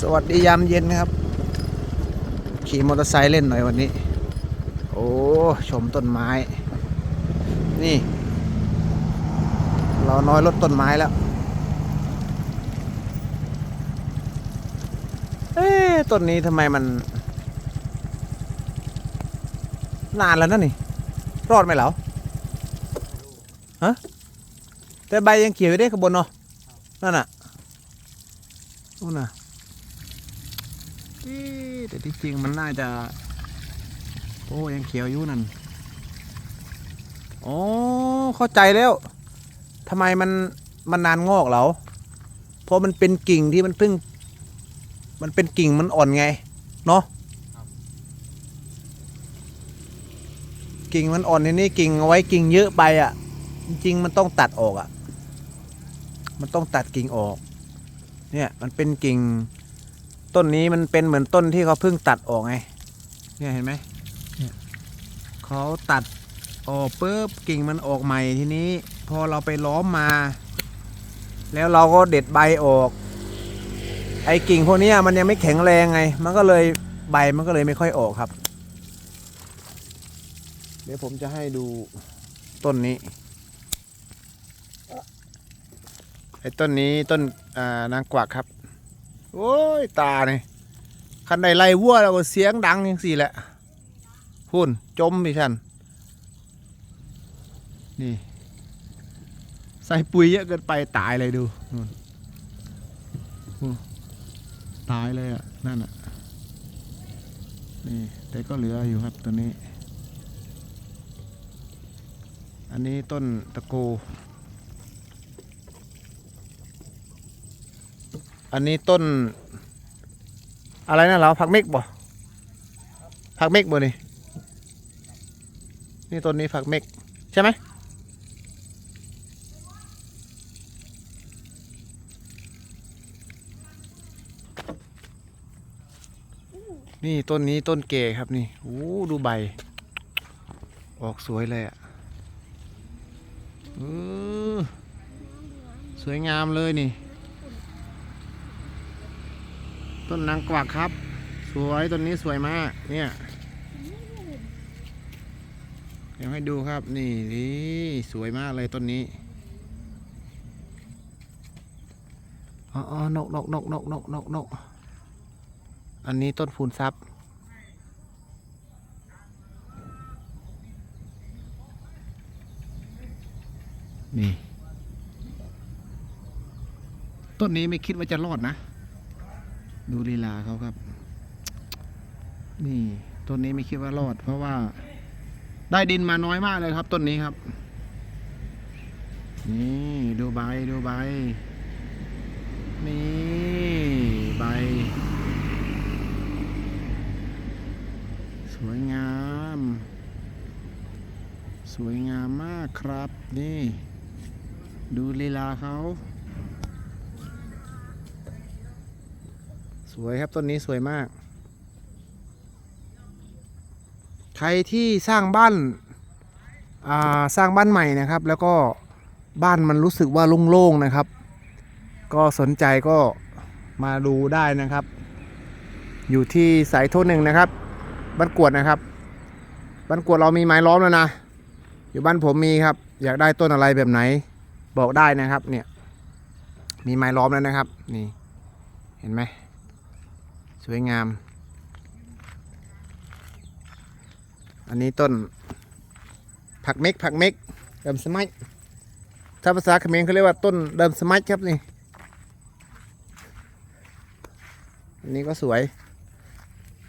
สวัสดียามเย็นครับ ขี่มอเตอร์ไซค์เล่นหน่อยวันนี้ โอ้ ชมต้นไม้ นี่ เราน้อยลดต้นไม้แล้ว เอ๊ต้นนี้ทำไมมัน นานแล้วนะนี่ รอดไหมเหรอฮะแต่ใบยังเขียวอยู่ได้ข้าบนเนาะนั่นน่ะนู่นน่ะเอ๊ะ แต่ที่จริงมันน่าจะ โอ้ยังเขียวอยู่นั่นอ๋อเข้าใจแล้วทำไมมันมันนานงอกเหรอเพราะมันเป็นกิ่งที่มันเพิ่ง มันเป็นกิ่งมันอ่อนไง เนาะกิ่งมันอ่อนทีนี้กิ่งเอาไว้กิ่งเยอะไปอะ จริงๆมันต้องตัดออกอะ มันต้องตัดกิ่งออก เนี่ยมันเป็นกิ่ง ต้นนี้มันเป็นเหมือนต้นที่เขาเพิ่งตัดออกไง เนี่ยเห็นไหมเนี่ยเขาตัดออกปุ๊บกิ่งมันออกใหม่ทีนี้ พอเราไปล้อมมา แล้วเราก็เด็ดใบออก ไอ้กิ่งพวกเนี้ยมันยังไม่แข็งแรงไง มันก็เลยใบมันก็เลยไม่ค่อยออกครับ เดี๋ยวผมจะให้ดูต้นนี้ไอ้ต้นนี้ต้นอ่านางกวักครับ โอ้ย ตาเนี่ยคันใดไล่วัวแล้วก็เสียงดังอย่างสี่แหละพุ่นจมพี่ชันนี่ ใส่ปุ๋ยเยอะเกินไปตายเลยดูนู่นนู่นตายเลยอะ นั่นอะ นี่แต่ก็เหลืออยู่ครับตัวนี้ อันนี้ต้นตะโก อันนี้ต้น อะไรนะเราผักเมกบ่ผักเมกบ่นี่นี่ต้นนี้ผักเมกใช่ไหมนี่ต้นนี้ต้นเก๋ครับนี่โอ้ดูใบ ออกสวยเลยอะเออสวยงามเลยนี่ ต้นนางกวักครับ สวยต้นนี้สวยมาก เนี่ยเดี๋ยวให้ดูครับ นี่นี่สวยมากเลยต้นนี้อ๋อนกนกนกนกนกนกนกอันนี้ต้นฟูนซับนี่ ต้นนี้ไม่คิดว่าจะรอดนะ ดูลีลาเขาครับ นี่ต้นนี้ไม่คิดว่ารอด เพราะว่า ได้ดินมาน้อยมากเลยครับต้นนี้ครับ นี่ดูใบดูใบ นี่ใบ สวยงาม สวยงามมากครับ นี่ ดูลีลาเขา วยครับต้นนี้สวยมาก ใครที่สร้างบ้านาสร้างบ้านใหม่นะครับ แล้วก็บ้านมันรู้สึกว่าโล่งๆนะครับ ก็สนใจก็มาดูได้นะครับ อยู่ที่สายโทษหนึ่งนะครับ บ้านกวดนะครับ บ้านกวดเรามีไม้ล้อมแล้วนะ อยู่บ้านผมมีครับ อยากได้ต้นอะไรแบบไหน บอกได้นะครับเนี่ยมีไม้ล้อมแล้วนะครับ นี่เห็นไหม วยงาม อันนี้ต้น ผักเม็กผักเม็กเดิมสมัยถ้าภาษาเขมรเขาเรียกว่าต้นเดิมสมัยครับนี่ อันนี้ก็สวย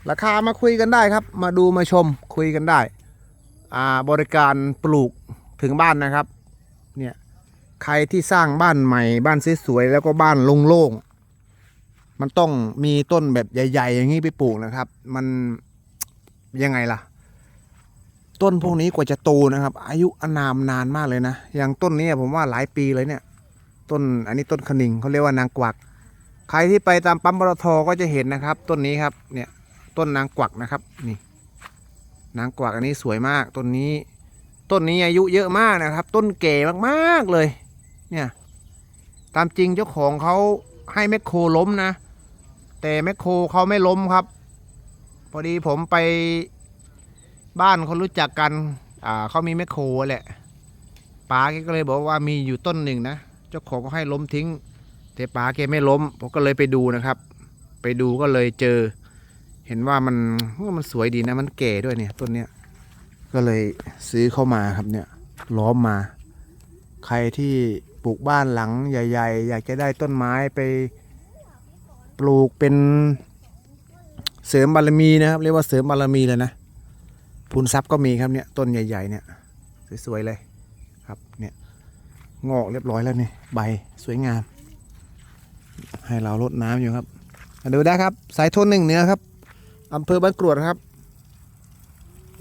ราคามาคุยกันได้ครับ มาดูมาชมคุยกันได้ อ่าบริการปลูกถึงบ้านนะครับ เนี่ย ใครที่สร้างบ้านใหม่บ้านสวยๆแล้วก็บ้านโล่งๆ มันต้องมีต้นแบบใหญ่ ๆ อย่างนี้ไปปลูกนะครับ มันยังไงล่ะ ต้นพวกนี้กว่าจะโตนะครับ อายุอานามนานมากเลยนะ อย่างต้นนี้ผมว่าหลายปีเลยเนี่ย ต้นอันนี้ต้นขนิงเขาเรียกว่านางกวัก ใครที่ไปตามปั๊มปตทก็จะเห็นนะครับ ต้นนี้ครับ เนี่ย ต้นนางกวักนะครับ นี่ นางกวักอันนี้สวยมาก ต้นนี้ ต้นนี้อายุเยอะมากนะครับ ต้นแก่มากๆเลย เนี่ย ตามจริงเจ้าของเขาให้แมคโครล้มนะ แต่แมคโครเขาไม่ล้มครับ พอดีผมไปบ้านคนรู้จักกัน อ่าเขามีแมคโครแหละป๋าแกก็เลยบอกว่ามีอยู่ต้นหนึ่งนะ เจ้าของก็ให้ล้มทิ้ง แต่ป๋าแกไม่ล้ม ผมก็เลยไปดูนะครับ ไปดูก็เลยเจอ เห็นว่ามันมันสวยดีนะ มันแก่ด้วยเนี่ยต้นเนี้ย ก็เลยซื้อเข้ามาครับเนี่ย ล้อมมา ใครที่ปลูกบ้านหลังใหญ่ ๆ อยากจะได้ต้นไม้ไป ปลูกเป็นเสริมบารมีนะครับเรียกว่าเสริมบารมีเลยนะพูนทรัพย์ก็มีครับเนี่ยต้นใหญ่ ๆ เนี่ย สวย ๆ เลยครับเนี่ยงอกเรียบร้อยแล้วนี่ใบสวยงาม ให้เราลดน้ำอยู่ครับดูได้ครับ สายทนหนึ่งเหนือครับอำเภอบ้านกรวดครับ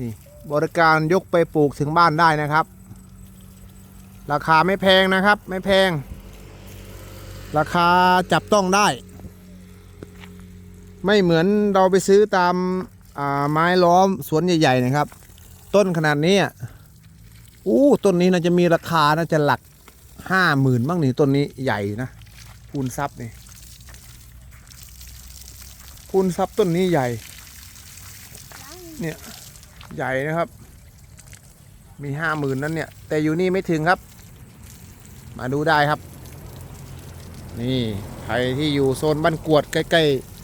นี่บริการยกไปปลูกถึงบ้านได้นะครับ ราคาไม่แพงนะครับ ไม่แพง ราคาจับต้องได้ ไม่เหมือนเราไปซื้อตามอ่าไม้ล้อมสวนใหญ่ๆนะครับ ต้นขนาดนี้อู้ต้นนี้น่าจะมีราคาน่าจะหลักห้าหมื่นบ้างนี่ต้นนี้ใหญ่นะคูณทรัพย์นี่คูณทรัพย์ต้นนี้ใหญ่เนี่ยใหญ่นะครับ มีห้าหมื่นนั่นเนี่ย แต่อยู่นี่ไม่ถึงครับ มาดูได้ครับ นี่ใครที่อยู่โซนบ้านกวดใกล้ ๆ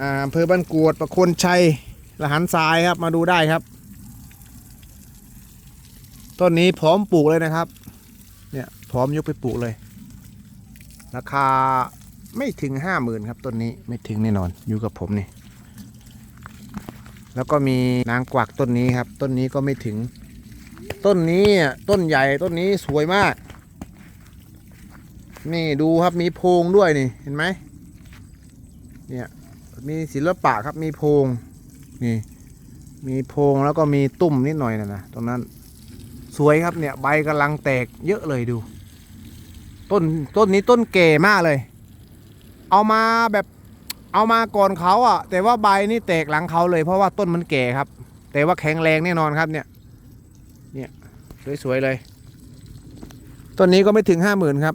อ่าอำเภอบ้านกวดประโคนชัยละหันทรายครับมาดูได้ครับ ต้นนี้พร้อมปลูกเลยนะครับ เนี่ยพร้อมยกไปปลูกเลย ราคาไม่ถึงห้าหมื่นครับต้นนี้ไม่ถึงแน่นอนอยู่กับผมนี่ แล้วก็มีนางกวักต้นนี้ครับ ต้นนี้ก็ไม่ถึง ต้นนี้ต้นใหญ่ต้นนี้สวยมาก นี่ดูครับมีโพงด้วยนี่เห็นไหมเนี่ย มีศิลปะครับมีโพงนี่ มีโพงแล้วก็มีตุ่มนิดหน่อยนะนะตรงนั้นสวยครับเนี่ยใบกำลังแตกเยอะเลยดู ต้นต้นนี้ต้นแก่มากเลย เอามาแบบเอามาก่อนเขาอะ แต่ว่าใบนี่แตกหลังเขาเลย เพราะว่าต้นมันแก่ครับ แต่ว่าแข็งแรงแน่นอนครับเนี่ย เนี่ยสวยๆเลยต้นนี้ก็ไม่ถึงห้าหมื่นครับ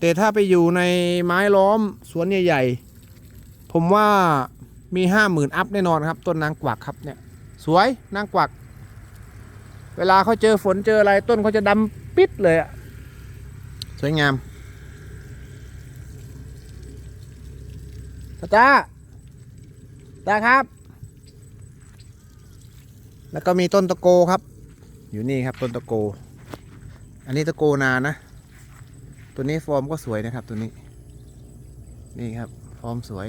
แต่ถ้าไปอยู่ในไม้ล้อมสวนใหญ่ๆ ผมว่ามีห้าหมื่นอัพแน่นอนครับต้นนางกวักครับเนี่ยสวยนางกวัก เวลาเขาเจอฝนเจออะไรต้นเขาจะดำปิดเลยอะสวยงามตาตาตาครับ แล้วก็มีต้นตะโกครับ อยู่นี่ครับต้นตะโก อันนี้ตะโกนานะ ตัวนี้ฟอร์มก็สวยนะครับตัวนี้ นี่ครับ ฟอร์มสวย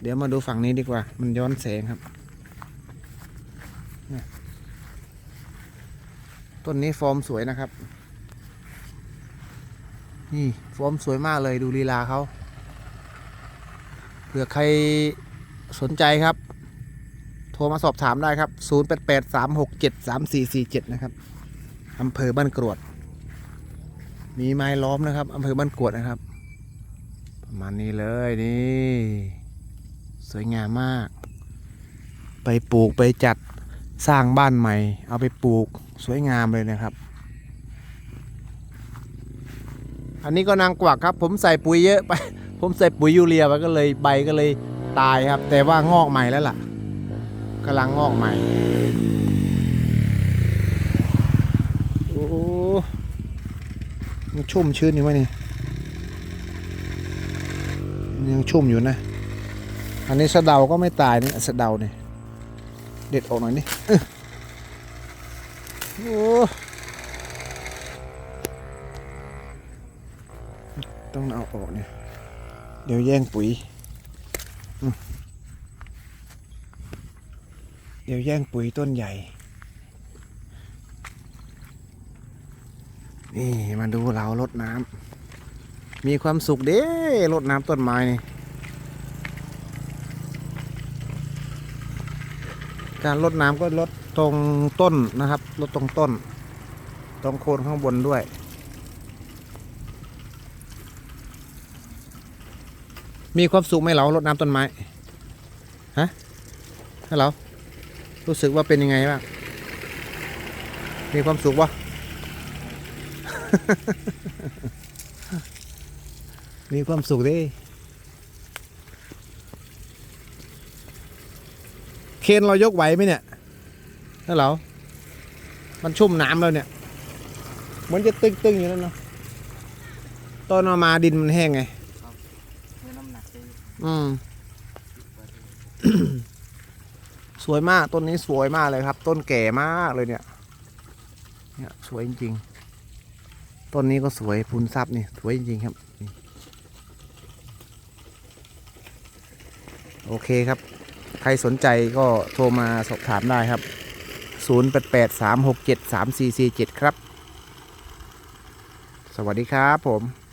เดี๋ยวมาดูฝั่งนี้ดีกว่า มันย้อนแสงครับ ต้นนี้ฟอร์มสวยนะครับ นี่ฟอร์มสวยมากเลยดูลีลาเขาเผื่อใครสนใจครับ โทรมาสอบถามได้ครับ 0883673447 นะครับอำเภอบ้านกรวด มีไม้ล้อมนะครับอำเภอบ้านกรวดนะครับ ประมาณนี้เลยนี่ สวยงามมาก ไปปลูกไปจัดสร้างบ้านใหม่ เอาไปปลูกสวยงามเลยนะครับ อันนี้ก็นางกวักครับ ผมใส่ปุ๋ยเยอะไป ผมใส่ปุ๋ยยูเรียไปก็เลยใบก็เลยตายครับ แต่ว่างอกใหม่แล้วล่ะกำลังงอกใหม่โอ้โหมันชุ่มชื้นอยู่ไหมนี่ยังชุ่มอยู่นะ อันนี้สะเดาก็ไม่ตายนี่สะเดาเนี่ยเด็ดออกหน่อยนี่โอ้ต้องเอาออกเนี่ยเดี๋ยวแย่งปุ๋ยเดี๋ยวแย่งปุ๋ยต้นใหญ่ นี่มาดูเราลดน้ำมีความสุขเด้ลดน้ำต้นไม้นี่ การลดน้ำก็ลดตรงต้นนะครับลดตรงต้น ตรงโคนข้างบนด้วย มีความสุขไหมเราลดน้ำต้นไม้ฮะฮัลโหลรู้สึกว่าเป็นยังไงบ้างมีความสุขวะมีความสุขดิ เคนเรายกไหวไหมเนี่ยนั่นเหรอมันชุ่มน้ำแล้วเนี่ยเหมันจะตึงๆอยู่แล้วเนาะตอนเอามาดินมันแห้งไงมีน้ำหนักดีอืม สวยมากต้นนี้สวยมากเลยครับ ต้นแก่มากเลยเนี่ย เนี่ย สวยจริงๆ ต้นนี้ก็สวยพูนซับนี่สวยจริงๆครับนี่โอเคครับ ใครสนใจก็โทรมาสอบถามได้ครับ 0 8 8 3 6 7 3 4 4 7 ครับ สวัสดีครับผม